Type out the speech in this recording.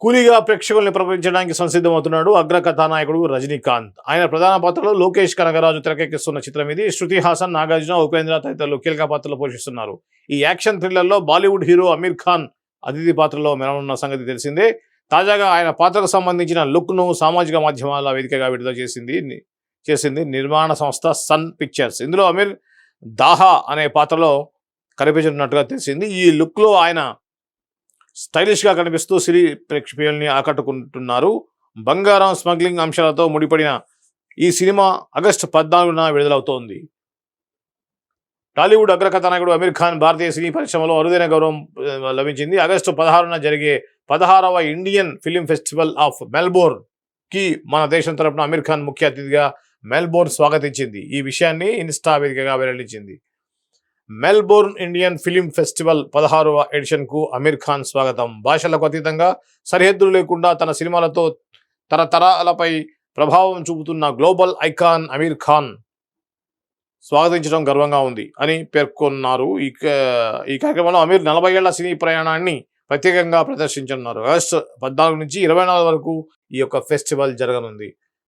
కూలీగా ప్రేక్షకుల్ని ప్రపంచడానికి సంసిద్ధమవుతున్నాడు అగ్ర కథానాయకుడు రజనీకాంత్. ఆయన ప్రధాన పాత్రలో లోకేష్ కనగరాజు తెరకెక్కిస్తున్న చిత్రం ఇది. శృతి హాసన్ నాగార్జున ఉపేంద్ర తదితరులు కీలక పాత్రలు పోషిస్తున్నారు. ఈ యాక్షన్ థ్రిల్లర్లో బాలీవుడ్ హీరో అమీర్ ఖాన్ అతిథి పాత్రలో మెరవనున్న సంగతి తెలిసిందే. తాజాగా ఆయన పాత్రకు సంబంధించిన లుక్ను సామాజిక మాధ్యమాల వేదికగా విడుదల చేసింది. చేసింది నిర్మాణ సంస్థ సన్ పిక్చర్స్. ఇందులో అమీర్ దాహా అనే పాత్రలో కనిపించినట్టుగా తెలిసింది. ఈ లుక్లో ఆయన స్టైలిష్గా కనిపిస్తూ సిరి ప్రేక్షకుల్ని ఆకట్టుకుంటున్నారు. బంగారం స్మగ్లింగ్ అంశాలతో ముడిపడిన ఈ సినిమా ఆగస్టు పద్నాలుగున విడుదలవుతోంది. టాలీవుడ్ అగ్రకథానాయకుడు అమీర్ ఖాన్ భారతీయ సినీ పరిశ్రమలో అరుదైన గౌరవం లభించింది. ఆగస్టు పదహారున జరిగే పదహారవ ఇండియన్ ఫిలిం ఫెస్టివల్ ఆఫ్ మెల్బోర్న్కి మన దేశం తరపున అమీర్ ఖాన్ ముఖ్య అతిథిగా మెల్బోర్న్ స్వాగతించింది. ఈ విషయాన్ని ఇన్స్టా వేదికగా వెల్లడించింది. మెల్బోర్న్ ఇండియన్ ఫిలిం ఫెస్టివల్ పదహారవ ఎడిషన్కు అమీర్ ఖాన్ స్వాగతం. భాషలకు అతీతంగా సరిహద్దులు లేకుండా తన సినిమాలతో తరతరాలపై ప్రభావం చూపుతున్న గ్లోబల్ ఐకాన్ అమీర్ ఖాన్ స్వాగతించడం గర్వంగా ఉంది అని పేర్కొన్నారు. ఈ ఈ కార్యక్రమంలో అమీర్ నలభై ఏళ్ళ సినీ ప్రయాణాన్ని ప్రత్యేకంగా ప్రదర్శించనున్నారు. ఆగస్టు పద్నాలుగు నుంచి ఇరవై నాలుగు వరకు ఈ యొక్క ఫెస్టివల్ జరగనుంది.